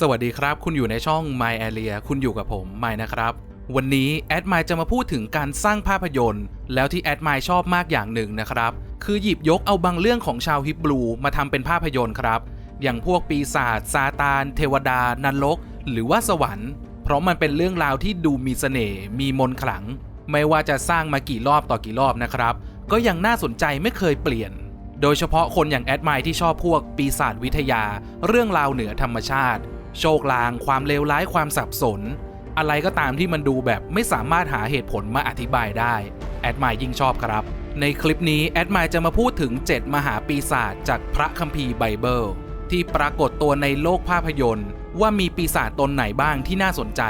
สวัสดีครับ คุณอยู่ในช่อง My Area คุณอยู่กับผม m มนะครับ วันนี้แอดมายจะมาพูดถึงการสร้างภาพยนตร์ แล้วที่แอดมายชอบมากอย่างหนึ่งนะครับ คือหยิบยกเอาบางเรื่องของชาวฮิบรูมาทำเป็นภาพยนตร์ครับ อย่างพวกปีศาจซาตาน เทวดา นรก หรือว่าสวรรค์ เพราะมันเป็นเรื่องราวที่ดูมีเสน่ห์มีมนต์ขลัง ไม่ว่าจะสร้างมากี่รอบต่อกี่รอบนะครับ ก็ยังน่าสนใจไม่เคยเปลี่ยนโดยเฉพาะคนอย่างแอดมายที่ชอบพวกปีศาจวิทยา เรื่องราวเหนือธรรมชาติ โชคลาง ความเลวร้ายความสับสน อะไรก็ตามที่มันดูแบบไม่สามารถหาเหตุผลมาอธิบายได้ แอดมายยิ่งชอบครับ ในคลิปนี้แอดมายจะมาพูดถึง 7 มหาปีศาจจากพระคัมภีร์ไบเบิลที่ปรากฏตัวในโลกภาพยนตร์ ว่ามีปีศาจตนไหนบ้างที่น่าสนใจ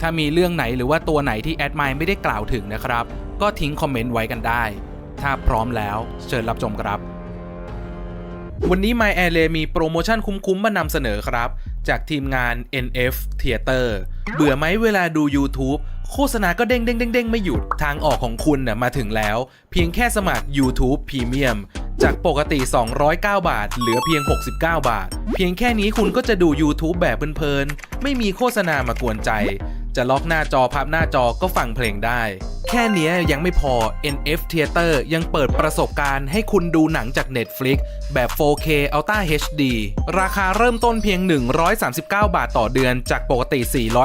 ถ้ามีเรื่องไหนหรือว่าตัวไหนที่แอดมายไม่ได้กล่าวถึงนะครับ ก็ทิ้งคอมเมนต์ไว้กันได้ ถ้าพร้อมแล้วเชิญรับชมครับ วันนี้ My a i r l a y มีโปรโมชั่นคุ้มๆมานำเสนอครับ จากทีมงาน NF Theater เบื่อไหมเวลาดู YouTube โฆษณาก็เด้งเด้งเด้งเด้งไม่หยุด ทางออกของคุณน่ะมาถึงแล้ว เพียงแค่สมัคร YouTube Premium จากปกติ 209 บาท เหลือเพียง 69 บาท เพียงแค่นี้คุณก็จะดู YouTube แบบเพลินๆ ไม่มีโฆษณามากวนใจ จะล็อกหน้าจอพับหน้าจอก็ฟังเพลงได้ ค่เนี้ยยังไม่พอ NF Theater ยังเปิดประสบการณ์ให้คุณดูหนังจาก Netflix แบบ 4K Ultra HD ราคาเริ่มต้นเพียง 139 บาทต่อเดือนจากปกติ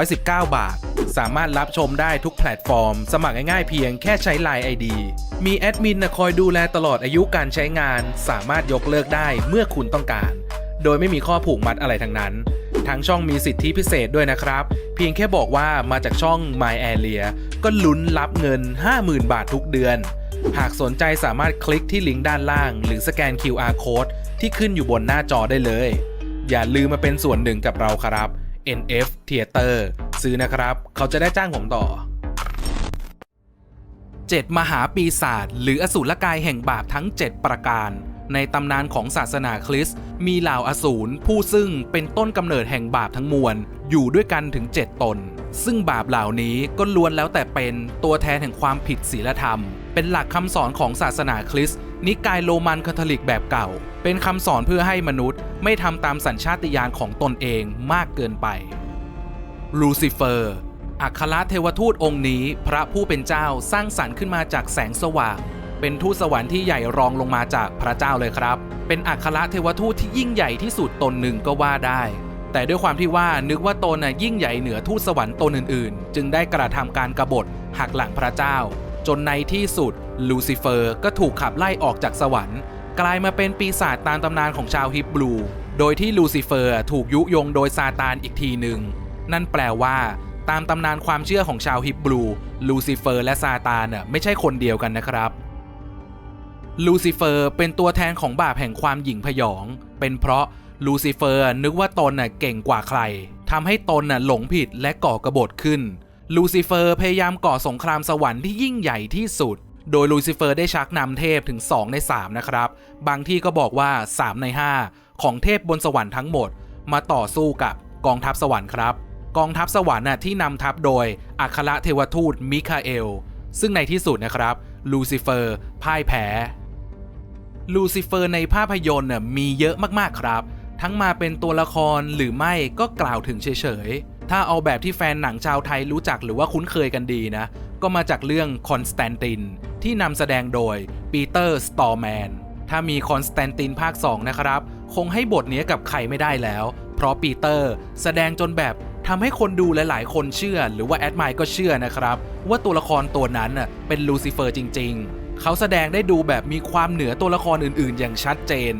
419 บาท สามารถรับชมได้ทุกแพลตฟอร์ม สมัครง่ายๆเพียงแค่ใช้ Line ID มีแอดมินนะคอยดูแลตลอดอายุการใช้งาน สามารถยกเลิกได้เมื่อคุณต้องการ โดยไม่มีข้อผูกมัดอะไรทั้งนั้น ทางช่องมีสิทธิพิเศษด้วยนะครับ เพียงแค่บอกว่ามาจากช่อง My Area ก็ลุ้นรับเงิน 50,000 บาททุกเดือน หากสนใจสามารถคลิกที่ลิงก์ด้านล่าง หรือสแกน QR Code ที่ขึ้นอยู่บนหน้าจอได้เลย อย่าลืมมาเป็นส่วนหนึ่งกับเราครับ NF Theater ซื้อนะครับ เขาจะได้จ้างผมต่อ 7 มหาปีศาจหรืออสูรกายแห่งบาปทั้ง 7 ประการ ในตำนานของศาสนาคริสต์มีเหล่าอสูรผู้ซึ่งเป็นต้นกำเนิดแห่งบาปทั้งมวล อยู่ด้วยกันถึง 7 ตน ซึ่งบาปเหล่านี้ก็ล้วนแล้วแต่เป็นตัวแทนแห่งความผิดศีลธรรม เป็นหลักคำสอนของศาสนาคริสต์นิกายโรมันคาทอลิกแบบเก่า เป็นคำสอนเพื่อให้มนุษย์ไม่ทำตามสัญชาติญาณของตนเองมากเกินไป ลูซิเฟอร์อัครเทวทูตองค์นี้ พระผู้เป็นเจ้าสร้างสรรค์ขึ้นมาจากแสงสว่าง เป็นทูตสวรรค์ที่ใหญ่รองลงมาจากพระเจ้าเลยครับ เป็นอัครเทวทูตที่ยิ่งใหญ่ที่สุดตนหนึ่งก็ว่าได้ แต่ด้วยความที่ว่านึกว่าตนน่ะยิ่งใหญ่เหนือทูตสวรรค์ตนอื่นๆ จึงได้กระทำการกบฏหักหลังพระเจ้า จนในที่สุด ลูซิเฟอร์ก็ถูกขับไล่ออกจากสวรรค์ กลายมาเป็นปีศาจตามตำนานของชาวฮิบรู โดยที่ลูซิเฟอร์ถูกยุยงโดยซาตานอีกทีหนึ่งนั่นแปลว่าตามตำนานความเชื่อของชาวฮิบรู ลูซิเฟอร์และซาตานน่ะไม่ใช่คนเดียวกันนะครับ ลูซิเฟอร์เป็นตัวแทนของบาปแห่งความหยิ่งพยอง เป็นเพราะลูซิเฟอร์นึกว่าตนน่ะเก่งกว่าใครทำให้ตนน่ะหลงผิดและก่อกระบฏขึ้น ลูซิเฟอร์พยายามก่อสงครามสวรรค์ที่ยิ่งใหญ่ที่สุด โดยลูซิเฟอร์ได้ชักนำเทพถึง 2 ใน 3 นะครับ บางที่ก็บอกว่า 3 ใน 5 ของเทพบนสวรรค์ทั้งหมด มาต่อสู้กับกองทัพสวรรค์ครับ กองทัพสวรรค์น่ะที่นำทัพโดยอัครเทวทูตมิคาเอล ซึ่งในที่สุดนะครับ ลูซิเฟอร์พ่ายแพ้ ลูซิเฟอร์ในภาพยนตร์น่ะมีเยอะมากๆครับ ทั้งมาเป็นตัวละครหรือไม่ก็กล่าวถึงเฉยๆ ถ้าเอาแบบที่แฟนหนังชาวไทยรู้จักหรือว่าคุ้นเคยกันดีนะ ก็มาจากเรื่องคอนสแตนตินที่นำแสดงโดยปีเตอร์สตอร์แมนถ้ามีคอนสแตนตินภาค 2 นะครับ คงให้บทเนี้ยกับใครไม่ได้แล้ว เพราะปีเตอร์แสดงจนแบบทำให้คนดูหลาย ๆ คนเชื่อ หรือว่าแอดมายก็เชื่อนะครับ ว่าตัวละครตัวนั้นเป็นลูซิเฟอร์จริง ๆ เขาแสดงได้ดูแบบมีความเหนือตัวละครอื่นๆ อย่างชัดเจน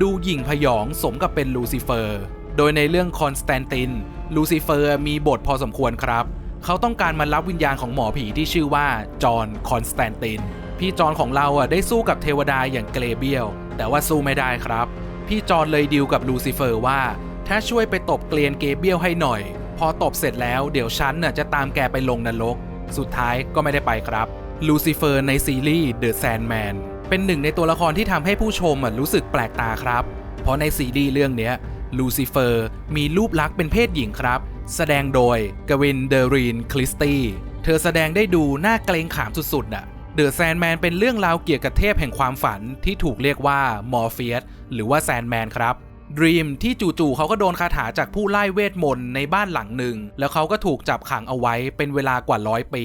ดูหยิ่งพยองสมกับเป็นลูซิเฟอร์ โดยในเรื่องคอนสแตนติน ลูซิเฟอร์มีบทพอสมควรครับ เขาต้องการมารับวิญญาณของหมอผีที่ชื่อว่าจอห์นคอนสแตนติน พี่จอห์นของเราอะได้สู้กับเทวดาอย่างเกรเบียล แต่ว่าสู้ไม่ได้ครับ พี่จอห์นเลยดีลกับลูซิเฟอร์ว่า ถ้าช่วยไปตบเกลียนเกรเบียลให้หน่อย พอตบเสร็จแล้วเดี๋ยวฉันน่ะจะตามแกไปลงนรก สุดท้ายก็ไม่ได้ไปครับ ลูซิเฟอร์ในซีรีส์ The Sandman เป็นหนึ่งในตัวละครที่ทำให้ผู้ชมรู้สึกแปลกตาครับ เพราะในซีรีส์เรื่องนี้ลูซิเฟอร์มีรูปลักษณ์เป็นเพศหญิงครับ แสดงโดยกวินเดรีนคลิสตี้เธอแสดงได้ดูน่าเกรงขามสุดๆอะเดอะแซนแมนเป็นเรื่องราวเกี่ยวกับเทพแห่งความฝันที่ถูกเรียกว่ามอร์เฟียสหรือว่าแซนแมนครับดรีมที่จู่ๆเขาก็โดนคาถาจากผู้ไล่เวทมนต์ในบ้านหลังหนึ่ง แล้วเขาก็ถูกจับขังเอาไว้เป็นเวลากว่าร้อยปี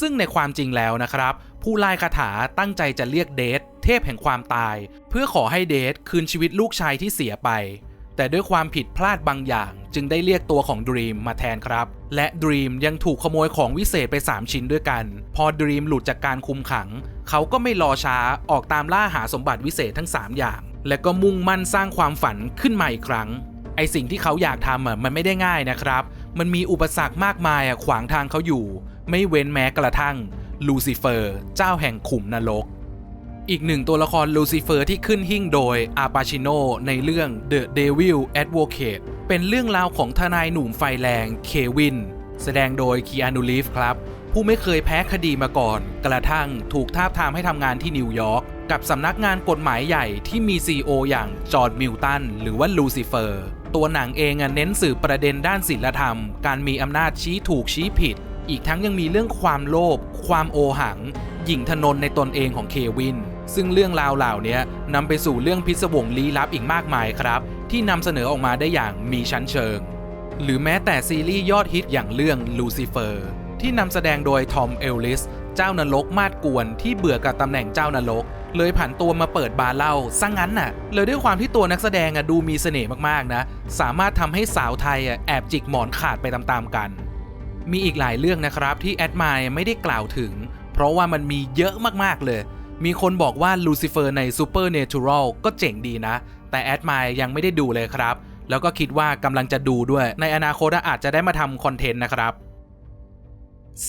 ซึ่งในความจริงแล้วนะครับ ผู้ไล่คาถาตั้งใจจะเรียกเดทเทพแห่งความตาย เพื่อขอให้เดทคืนชีวิตลูกชายที่เสียไป แต่ด้วยความผิดพลาดบางอย่าง จึงได้เรียกตัวของดรีมมาแทนครับ และดรีมยังถูกขโมยของวิเศษไป 3 ชิ้นด้วยกัน พอดรีมหลุดจากการคุมขัง เขาก็ไม่รอช้าออกตามล่าหาสมบัติวิเศษทั้ง 3 อย่าง และก็มุ่งมั่นสร้างความฝันขึ้นมาอีกครั้งไอสิ่งที่เขาอยากทำมันไม่ได้ง่ายนะครับ มันมีอุปสรรคมากมายขวางทางเขาอยู่ ไม่เว้นแม้กระทั่งลูซิเฟอร์ เจ้าแห่งขุมนรก อีกหนึ่งตัวละครลูซิเฟอร์ที่ขึ้นหิ่งโดยอาปาชิโนในเรื่อง The Devil Advocate เป็นเรื่องราวของทนายหนุ่มไฟแรงเควิน แสดงโดยคีอานูรีฟครับ ผู้ไม่เคยแพ้คดีมาก่อน กระทั่งถูกทาบทามให้ทำงานที่นิวยอร์กกับสำนักงานกฎหมายใหญ่ที่มี CEO อย่างจอร์ดมิลตันหรือว่าลูซิเฟอร์ ตัวหนังเองเน้นสื่อประเด็นด้านศีลธรรม การมีอำนาจชี้ถูกชี้ผิด อีกทั้งยังมีเรื่องความโลภความโอหัง หยิ่งทนนในตนเองของเควิน ซึ่งเรื่องราวเหล่านี้นำไปสู่เรื่องพิศวงลี้ลับอีกมากมายครับ ที่นำเสนอออกมาได้อย่างมีชั้นเชิง หรือแม้แต่ซีรีส์ยอดฮิตอย่างเรื่องลูซิเฟอร์ที่นำแสดงโดยทอมเอลลิส เจ้านรกมาดกวนที่เบื่อกับตำแหน่งเจ้านรก เลยผันตัวมาเปิดบาร์เหล้าซะงงั้นน่ะ เลยด้วยความที่ตัวนักแสดงอะดูมีเสน่ห์มากๆนะ สามารถทำให้สาวไทยอะแอบจิกหมอนขาดไปตามๆกัน มีอีกหลายเรื่องนะครับที่แอดมายไม่ได้กล่าวถึง เพราะว่ามันมีเยอะมากๆเลย มีคนบอกว่าลูซิเฟอร์ใน Supernatural ก็เจ๋งดีนะ แต่แอดมายยังไม่ได้ดูเลยครับ แล้วก็คิดว่ากำลังจะดูด้วย ในอนาคตอาจจะได้มาทำคอนเทนต์นะครับ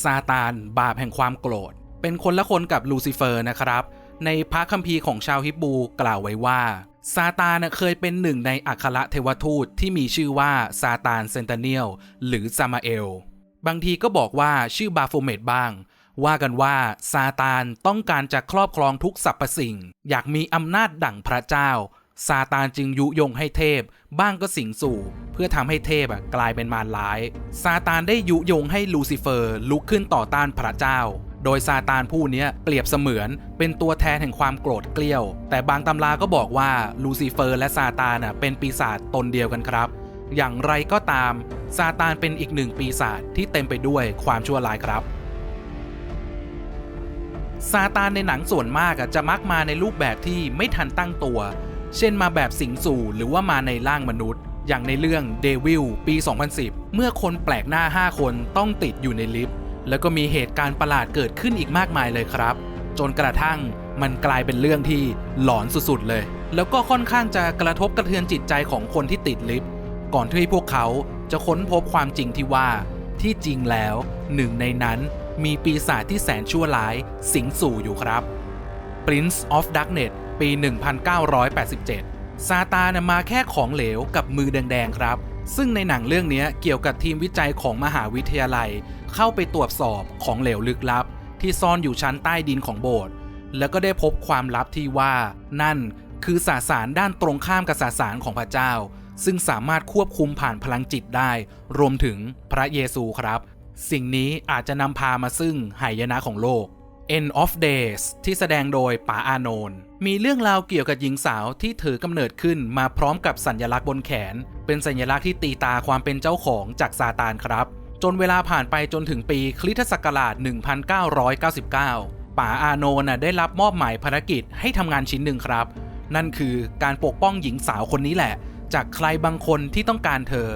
ซาตานบาปแห่งความโกรธ เป็นคนละคนกับลูซิเฟอร์นะครับ ในพระคัมภีร์ของชาวฮิบูกล่าวไว้ว่าซาตานเคยเป็นหนึ่งในอัครเทวทูตที่มีชื่อว่าซาตานเซนเตเนียลหรือซามาเอล บางทีก็บอกว่าชื่อบาโฟเมตบ้าง ว่ากันว่าซาตานต้องการจะครอบครองทุกสรรพสิ่ง อยากมีอำนาจดั่งพระเจ้า ซาตานจึงยุยงให้เทพ บ้างก็สิงสู่ เพื่อทำให้เทพกลายเป็นมารร้าย ซาตานได้ยุยงให้ลูซิเฟอร์ลุกขึ้นต่อต้านพระเจ้า โดยซาตานผู้นี้เปรียบเสมือนเป็นตัวแทนแห่งความโกรธเกลี้ยว แต่บางตำราก็บอกว่าลูซิเฟอร์และซาตานน่ะเป็นปีศาจตนเดียวกันครับ อย่างไรก็ตามซาตานเป็นอีกหนึ่งปีศาจที่เต็มไปด้วยความชั่วร้ายครับซาตานในหนังส่วนมากจะมักมาในรูปแบบที่ไม่ทันตั้งตัว เช่นมาแบบสิงสู่หรือว่ามาในร่างมนุษย์ อย่างในเรื่องเดวิลปี 2010 เมื่อคนแปลกหน้า 5 คนต้องติดอยู่ในลิฟต์ แล้วก็มีเหตุการณ์ประหลาดเกิดขึ้นอีกมากมายเลยครับ จนกระทั่งมันกลายเป็นเรื่องที่หลอนสุดๆเลย แล้วก็ค่อนข้างจะกระทบกระเทือนจิตใจของคนที่ติดลิฟต์ก่อนที่พวกเขาจะค้นพบความจริงที่ว่า ที่จริงแล้วหนึ่งในนั้นมีปีศาจที่แสนชั่วร้ายสิงสู่อยู่ครับ Prince of Darkness ปี 1987 ซาตานนมาแค่ของเหลวกับมือแดงๆครับ ซึ่งในหนังเรื่องนี้เกี่ยวกับทีมวิจัยของมหาวิทยาลัย เข้าไปตรวจสอบของเหลวลึกลับ ที่ซ่อนอยู่ชั้นใต้ดินของโบสถ์แล้วก็ได้พบความลับที่ว่า นั่นคือสาสารด้านตรงข้ามกับสาสารของพระเจ้า ซึ่งสามารถควบคุมผ่านพลังจิตได้ รวมถึงพระเยซูครับ สิ่งนี้อาจจะนำพามาซึ่งหายนะของโลก End of Days ที่แสดงโดยป๋าอานนท์มีเรื่องราวเกี่ยวกับหญิงสาวที่ถือกำเนิดขึ้นมาพร้อมกับสัญลักษณ์บนแขน เป็นสัญลักษณ์ที่ตีตาความเป็นเจ้าของจากซาตานครับ จนเวลาผ่านไปจนถึงปีคริสตศักราช 1999 ป๋าอานนท์น่ะได้รับมอบหมายภารกิจให้ทำงานชิ้นหนึ่งครับ นั่นคือการปกป้องหญิงสาวคนนี้แหละ จากใครบางคนที่ต้องการเธอ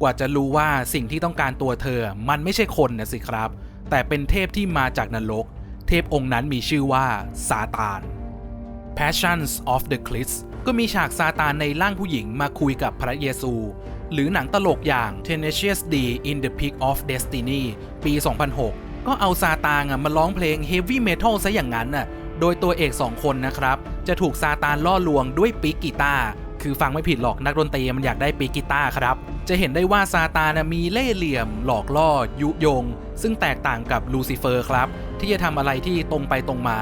กว่าจะรู้ว่าสิ่งที่ต้องการตัวเธอ มันไม่ใช่คนนะสิครับ แต่เป็นเทพที่มาจากนรก เทพองค์นั้นมีชื่อว่าซาตาน Passions of the Christ ก็มีฉากซาตานในร่างผู้หญิงมาคุยกับพระเยซู หรือหนังตลกอย่าง Tenacious D in the Peak of Destiny ปี 2006 ก็เอาซาตานอะมาร้องเพลง Heavy Metal ซะอย่างนั้นน่ะโดยตัวเอก2คนนะครับ จะถูกซาตานล่อลวงด้วยปีกกีตาร์คือฟังไม่ผิดหรอกนักดนตรีมันอยากได้ปีกกีตาร์ครับ จะเห็นได้ว่าซาตานมีเล่ห์เหลี่ยม หลอกล่อ ยุยง ซึ่งแตกต่างกับลูซิเฟอร์ครับ ที่จะทำอะไรที่ตรงไปตรงมา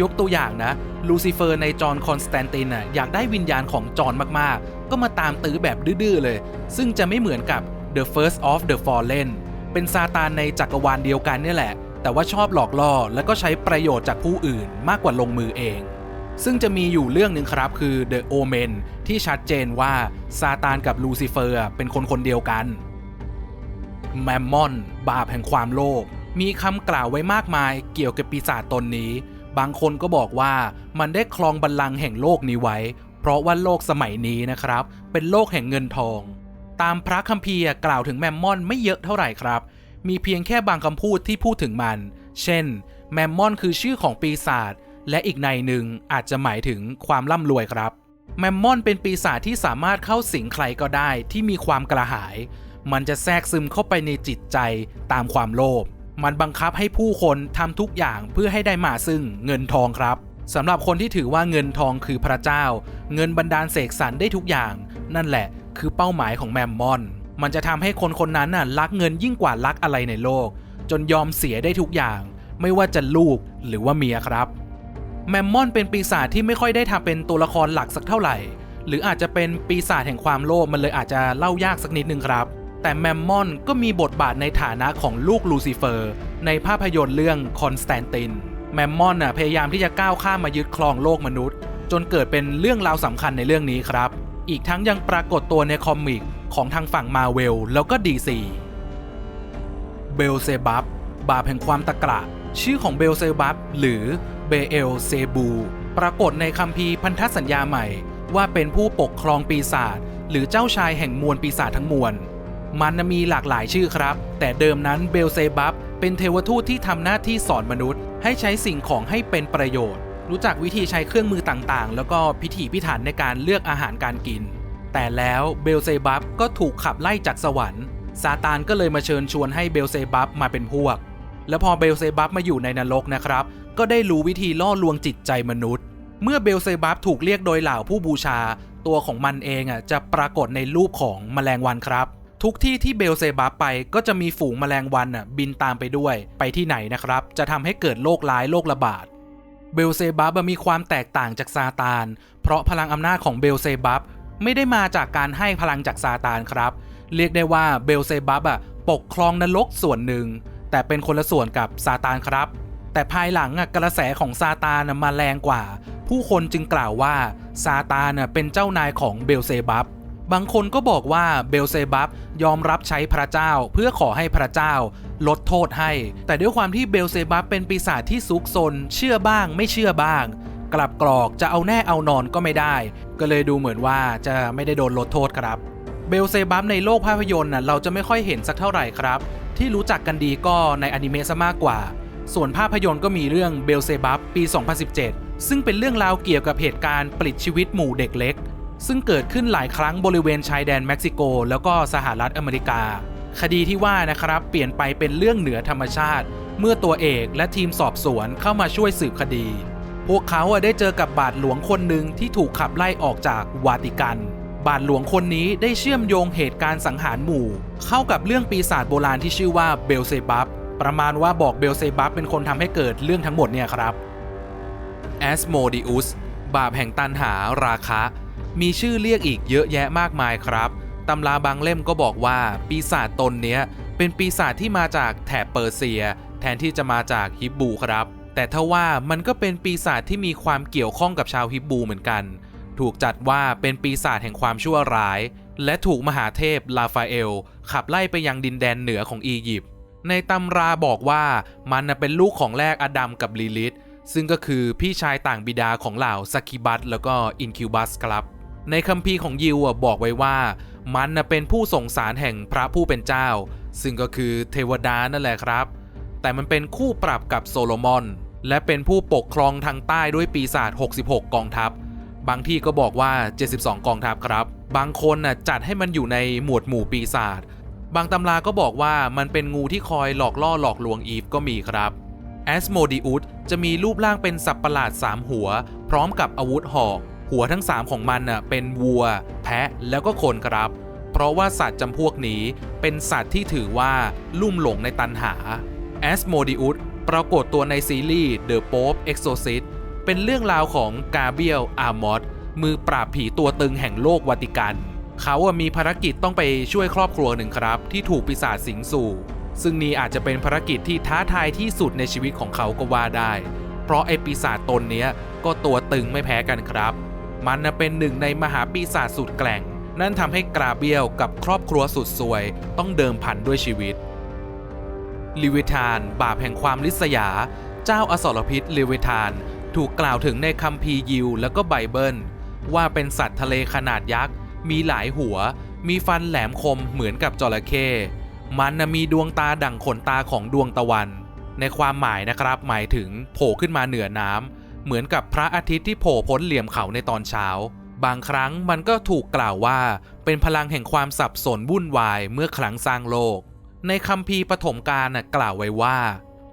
ยกตัวอย่างนะลูซิเฟอร์ในจอห์นคอนสแตนตินน่ะอยากได้วิญญาณของจอห์นมากๆ ก็มาตามตื้อแบบดื้อเลย ซึ่งจะไม่เหมือนกับ The First of the Fallen เป็นซาตานในจักรวาลเดียวกันนี่แหละ แต่ว่าชอบหลอกล่อแล้วก็ใช้ประโยชน์จากผู้อื่นมากกว่าลงมือเอง ซึ่งจะมีอยู่เรื่องหนึ่งครับคือ The Omen ที่ชัดเจนว่าซาตานกับลูซิเฟอร์เป็นคนคนเดียวกันแมมมอน บาปแห่งความโลภ มีคำกล่าวไว้มากมายเกี่ยวกับปีศาจตนนี้ บางคนก็บอกว่ามันได้ครองบัลลังก์แห่งโลกนี้ไว้ เพราะว่าโลกสมัยนี้นะครับ เป็นโลกแห่งเงินทอง ตามพระคัมภีร์กล่าวถึงแมมมอนไม่เยอะเท่าไหร่ครับ มีเพียงแค่บางคำพูดที่พูดถึงมัน เช่น แมมมอนคือชื่อของปีศาจและอีกในหนึ่งอาจจะหมายถึงความร่ำรวยครับ แมมมอนเป็นปีศาจที่สามารถเข้าสิงใครก็ได้ที่มีความกระหาย มันจะแทรกซึมเข้าไปในจิตใจตามความโลภ มันบังคับให้ผู้คนทำทุกอย่างเพื่อให้ได้มาซึ่งเงินทองครับสำหรับคนที่ถือว่าเงินทองคือพระเจ้า เงินบันดาลเสกสรรได้ทุกอย่าง นั่นแหละคือเป้าหมายของแมมมอน มันจะทำให้คนคนนั้นน่ะรักเงินยิ่งกว่ารักอะไรในโลก จนยอมเสียได้ทุกอย่าง ไม่ว่าจะลูกหรือว่าเมียครับ แมมมอนเป็นปีศาจที่ไม่ค่อยได้ทำเป็นตัวละครหลักสักเท่าไหร่ หรืออาจจะเป็นปีศาจแห่งความโลภมันเลยอาจจะเล่ายากสักนิดนึงครับ แต่แมมมอนก็มีบทบาทในฐานะของลูกลูซิเฟอร์ ในภาพยนตร์เรื่องคอนสแตนตินแมมมอนน่ะพยายามที่จะก้าวข้ามมายึดครองโลกมนุษย์ จนเกิดเป็นเรื่องราวสำคัญในเรื่องนี้ครับ อีกทั้งยังปรากฏตัวในคอมิกของทางฝั่งมาเวลแล้วก็ดีซีเบลเซบับบาปแห่งความตะกระชื่อของเบลเซบับหรือเบเอลเซบูปรากฏในคัมภีร์พันธสัญญาใหม่ ว่าเป็นผู้ปกครองปีศาจหรือเจ้าชายแห่งมวลปีศาจทั้งมวล มันมีหลากหลายชื่อครับ แต่เดิมนั้นเบลเซบับเป็นเทวทูตที่ทำหน้าที่สอนมนุษย์ ให้ใช้สิ่งของให้เป็นประโยชน์ รู้จักวิธีใช้เครื่องมือต่างๆ แล้วก็พิถีพิถันในการเลือกอาหารการกิน แต่แล้วเบลเซบับก็ถูกขับไล่จากสวรรค์ซาตานก็เลยมาเชิญชวนให้เบลเซบับมาเป็นพวก แล้วพอเบลเซบับมาอยู่ในนรกนะครับ ก็ได้รู้วิธีล่อลวงจิตใจมนุษย์ เมื่อเบลเซบับถูกเรียกโดยเหล่าผู้บูชา ตัวของมันเองอะจะปรากฏในรูปของแมลงวันครับ ทุกที่ที่เบลเซบับไปก็จะมีฝูงแมลงวันอะบินตามไปด้วย ไปที่ไหนนะครับ จะทำให้เกิดโรคร้ายโรคระบาดเบลเซบับมีความแตกต่างจากซาตาน เพราะพลังอำนาจของเบลเซบับไม่ได้มาจากการให้พลังจากซาตานครับ เรียกได้ว่าเบลเซบับอะปกครองนรกส่วนหนึ่ง แต่เป็นคนละส่วนกับซาตานครับ แต่ภายหลังกระแสของซาตานมาแรงกว่า ผู้คนจึงกล่าวว่าซาตานเป็นเจ้านายของเบลเซบับ บางคนก็บอกว่าเบลเซบับยอมรับใช้พระเจ้าเพื่อขอให้พระเจ้าลดโทษให้ แต่ด้วยความที่เบลเซบับเป็นปีศาจที่ซุกซน เชื่อบ้างไม่เชื่อบ้าง กลับกรอกจะเอาแน่เอานอนก็ไม่ได้ ก็เลยดูเหมือนว่าจะไม่ได้โดนลดโทษครับ เบลเซบับในโลกภาพยนตร์น่ะเราจะไม่ค่อยเห็นสักเท่าไหร่ครับ ที่รู้จักกันดีก็ในอนิเมะซะมากกว่า ส่วนภาพยนตร์ก็มีเรื่องเบลเซบับปี 2017 ซึ่งเป็นเรื่องราวเกี่ยวกับเหตุการณ์ปลิดชีวิตหมู่เด็กเล็ก ซึ่งเกิดขึ้นหลายครั้งบริเวณชายแดนเม็กซิโก แล้วก็สหรัฐอเมริกา คดีที่ว่านะครับเปลี่ยนไปเป็นเรื่องเหนือธรรมชาติ เมื่อตัวเอกและทีมสอบสวนเข้ามาช่วยสืบคดี พวกเขาได้เจอกับบาทหลวงคนหนึ่งที่ถูกขับไล่ออกจากวาติกัน บาทหลวงคนนี้ได้เชื่อมโยงเหตุการณ์สังหารหมู่ เข้ากับเรื่องปีศาจโบราณที่ชื่อว่าเบลเซบับประมาณว่าบอกเบลเซบับเป็นคนทำให้เกิดเรื่องทั้งหมดเนี่ยครับแอสโมดิอุสบาปแห่งตันหาราคะ มีชื่อเรียกอีกเยอะแยะมากมายครับ ตำราบางเล่มก็บอกว่าปีศาจตนเนี้ยเป็นปีศาจที่มาจากแถบเปอร์เซีย แทนที่จะมาจากฮิบบูครับ แต่ถ้าว่ามันก็เป็นปีศาจที่มีความเกี่ยวข้องกับชาวฮิบบูเหมือนกัน ถูกจัดว่าเป็นปีศาจแห่งความชั่วร้าย และถูกมหาเทพลาฟาเอล ขับไล่ไปยังดินแดนเหนือของอียิปต์ในตำราบอกว่ามันเป็นลูกของแรกอดัมกับลิลิธ ซึ่งก็คือพี่ชายต่างบิดาของเหล่าซักคิบัสแล้วก็อินคิวบัสครับ ในคัมภีร์ของยิวบอกไว้ว่า มันเป็นผู้ส่งสารแห่งพระผู้เป็นเจ้า ซึ่งก็คือเทวดานั่นแหละครับ แต่มันเป็นคู่ปรับกับโซโลมอน และเป็นผู้ปกครองทางใต้ด้วยปีศาจ66 กองทัพ บางที่ก็บอกว่า 72 กองทัพครับ บางคนน่ะจัดให้มันอยู่ในหมวดหมู่ปีศาจบางตำราก็บอกว่ามันเป็นงูที่คอยหลอกล่อหลอกลวงอีฟก็มีครับ แอสโมดิอุสจะมีรูปร่างเป็นสัตว์ประหลาด 3 หัว พร้อมกับอาวุธหอกหัวทั้ง 3 ของมันน่ะเป็นวัว แพะแล้วก็คนครับ เพราะว่าสัตว์จำพวกนี้เป็นสัตว์ที่ถือว่าลุ่มหลงในตันหาแอสโมดิอุสปรากฏตัวในซีรีส์ The Pope Exorcist เป็นเรื่องราวของกาเบียลอาร์มอสมือปราบผีตัวตึงแห่งโลกวาติกัน เขามีภารกิจต้องไปช่วยครอบครัวหนึ่งครับ ที่ถูกปีศาจสิงสู่ ซึ่งนี่อาจจะเป็นภารกิจที่ท้าทายที่สุดในชีวิตของเขาก็ว่าได้ เพราะไอปีศาจตนเนี้ยก็ตัวตึงไม่แพ้กันครับ มันเป็นหนึ่งในมหาปีศาจสุดแกร่ง นั่นทำให้กราเบียลกับครอบครัวสุดสวย ต้องเดิมพันด้วยชีวิต ลิเวทาน บาปแห่งความลิษยา เจ้าอสรพิษลิเวทาน ถูกกล่าวถึงในคัมภีร์ยิวแล้วก็ไบเบิล ว่าเป็นสัตว์ทะเลขนาดยักษ์ มีหลายหัว มีฟันแหลมคมเหมือนกับจระเข้ มันมีดวงตาดั่งขนตาของดวงตะวัน ในความหมายนะครับ หมายถึงโผล่ขึ้นมาเหนือน้ำเหมือนกับพระอาทิตย์ที่โผล่พ้นเหลี่ยมเขาในตอนเช้า บางครั้งมันก็ถูกกล่าวว่า เป็นพลังแห่งความสับสนวุ่นวายเมื่อครั้งสร้างโลก ในคัมภีร์ปฐมกาลกล่าวไว้ว่า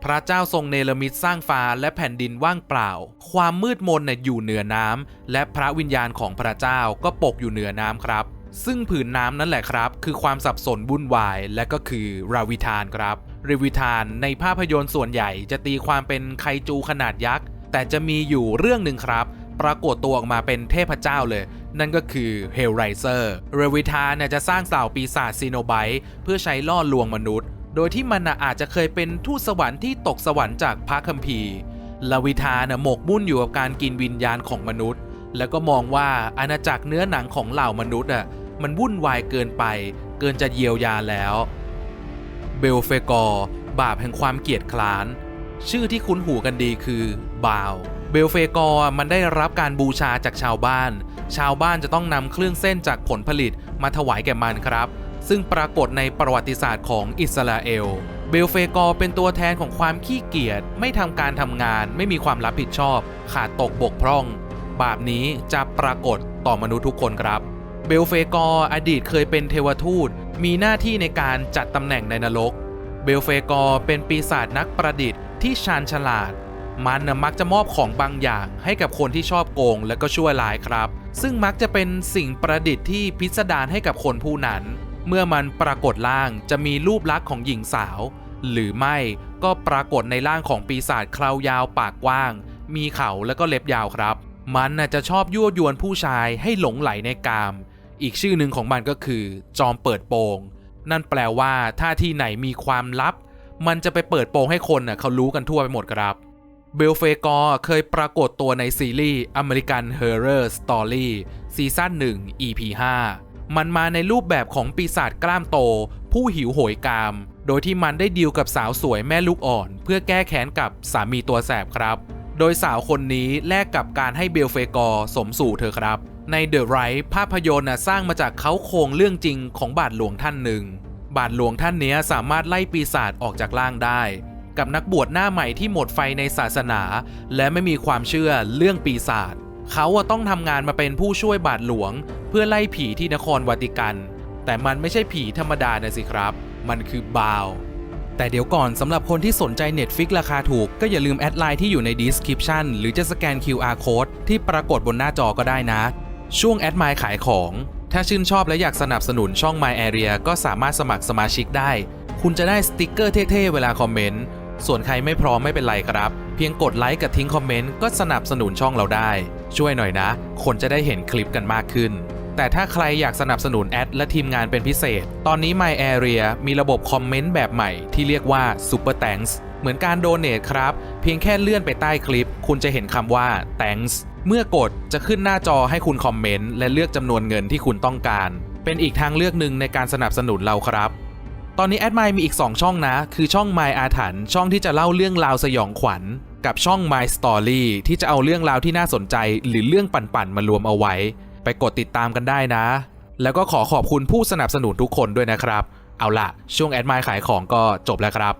พระเจ้าทรงเนรมิตสร้างฟ้าและแผ่นดินว่างเปล่า ความมืดมนอยู่เหนือน้ำและพระวิญญาณของพระเจ้าก็ปกอยู่เหนือน้ำครับ ซึ่งผืนน้ำนั่นแหละครับ คือความสับสนวุ่นวาย และก็คือราวิธานครับราวิธานในภาพยนตร์ส่วนใหญ่จะตีความเป็นไคจูขนาดยักษ์ แต่จะมีอยู่เรื่องหนึ่งครับ ปรากฏตัวออกมาเป็นเทพเจ้าเลย นั่นก็คือเฮลไรเซอร์เรวิธานจะสร้างสาวปีศาจซีโนไบต์เพื่อใช้ล่อลวงมนุษย์ โดยที่มันอาจจะเคยเป็นทูตสวรรค์ที่ตกสวรรค์จากพระคัมภีร์ลาวิธานหมกมุ่นอยู่กับการกินวิญญาณของมนุษย์ แล้วก็มองว่าอาณาจักรเนื้อหนังของเหล่ามนุษย์อะ มันวุ่นวายเกินไป เกินจะเยียวยาแล้ว เบลเฟกอร์ บาปแห่งความเกียจคร้าน ชื่อที่คุ้นหูกันดีคือบาว เบลเฟกอร์มันได้รับการบูชาจากชาวบ้าน ชาวบ้านจะต้องนำเครื่องเส้นจากผลผลิตมาถวายแก่มันครับ ซึ่งปรากฏในประวัติศาสตร์ของอิสราเอลเบลเฟกอร์เป็นตัวแทนของความขี้เกียจไม่ทำการทำงาน ไม่มีความรับผิดชอบ ขาดตกบกพร่อง บาปนี้จะปรากฏต่อมนุษย์ทุกคนครับ เบลเฟกอร์อดีตเคยเป็นเทวทูต มีหน้าที่ในการจัดตำแหน่งในนรก เบลเฟกอร์เป็นปีศาจนักประดิษฐ์ที่ชาญฉลาด มันมักจะมอบของบางอย่างให้กับคนที่ชอบโกงและก็ชั่วร้ายครับ ซึ่งมักจะเป็นสิ่งประดิษฐ์ที่พิสดารให้กับคนผู้นั้น เมื่อมันปรากฏร่างจะมีรูปลักษณ์ของหญิงสาว หรือไม่ก็ปรากฏในร่างของปีศาจคราวยาวปากกว้าง มีเขาและก็เล็บยาวครับ มันจะชอบยั่วยวนผู้ชายให้หลงไหลในกาม อีกชื่อหนึ่งของมันก็คือ จอมเปิดโปง นั่นแปลว่าถ้าที่ไหนมีความลับ มันจะไปเปิดโปงให้คนน่ะเขารู้กันทั่วไปหมดครับเบลเฟกอร์เคยปรากฏตัวในซีรีส์ American Horror Story ซีซั่น1 EP 5 มันมาในรูปแบบของปีศาจกล้ามโต ผู้หิวโหยกาม โดยที่มันได้ดีลกับสาวสวยแม่ลูกอ่อน เพื่อแก้แค้นกับสามีตัวแสบครับ โดยสาวคนนี้แลกกับการให้เบลเฟกอร์สมสู่เธอครับ ใน The Right ภาพยนตร์สร้างมาจากเขาโครงเรื่องจริงของบาทหลวงท่านหนึ่ง บาทหลวงท่านนี้สามารถไล่ปีศาจออกจากร่างได้ กับนักบวชหน้าใหม่ที่หมดไฟในศาสนา และไม่มีความเชื่อเรื่องปีศาจเขาต้องทำงานมาเป็นผู้ช่วยบาทหลวง เพื่อไล่ผีที่นครวาติกัน แต่มันไม่ใช่ผีธรรมดานะสิครับ มันคือบาวแต่เดี๋ยวก่อนสำหรับคนที่สนใจ Netflix ราคาถูก ก็อย่าลืมแอดไลน์ที่อยู่ใน description หรือจะสแกน QR code ที่ปรากฏบนหน้าจอก็ได้นะ ช่วงแอดไมล์ขายของ ถ้าชื่นชอบและอยากสนับสนุนช่อง My Area ก็สามารถสมัครสมาชิกได้ คุณจะได้สติกเกอร์เท่ๆ เวลาคอมเมนต์ ส่วนใครไม่พร้อมไม่เป็นไรครับ เพียงกดไลค์กับทิ้งคอมเมนต์ก็สนับสนุนช่องเราได้ ช่วยหน่อยนะ คนจะได้เห็นคลิปกันมากขึ้น แต่ถ้าใครอยากสนับสนุนแอดและทีมงานเป็นพิเศษ ตอนนี้ My Area มีระบบคอมเมนต์แบบใหม่ที่เรียกว่า Super Thanks เหมือนการโดเน a ครับ เพียงแค่เลื่อนไปใต้คลิป คุณจะเห็นคำว่า thanks เมื่อกดจะขึ้นหน้าจอให้คุณคอมเมนต์และเลือกจำนวนเงินที่คุณต้องการ เป็นอีกทางเลือกหนึ่งในการสนับสนุนเราครับ ตอนนี้แอดไมมีอีก 2 ช่องนะ คือช่อง My อาถรรพ์ช่องที่จะเล่าเรื่องราวสยองขวัญ กับช่อง My Story ที่จะเอาเรื่องราวที่น่าสนใจ หรือเรื่องปั่นๆมารวมเอาไว้ ไปกดติดตามกันได้นะ แล้วก็ขอขอบคุณผู้สนับสนุนทุกคนด้วยนะครับ เอาล่ะ ช่วงแอดไมขายของก็จบแล้วครับ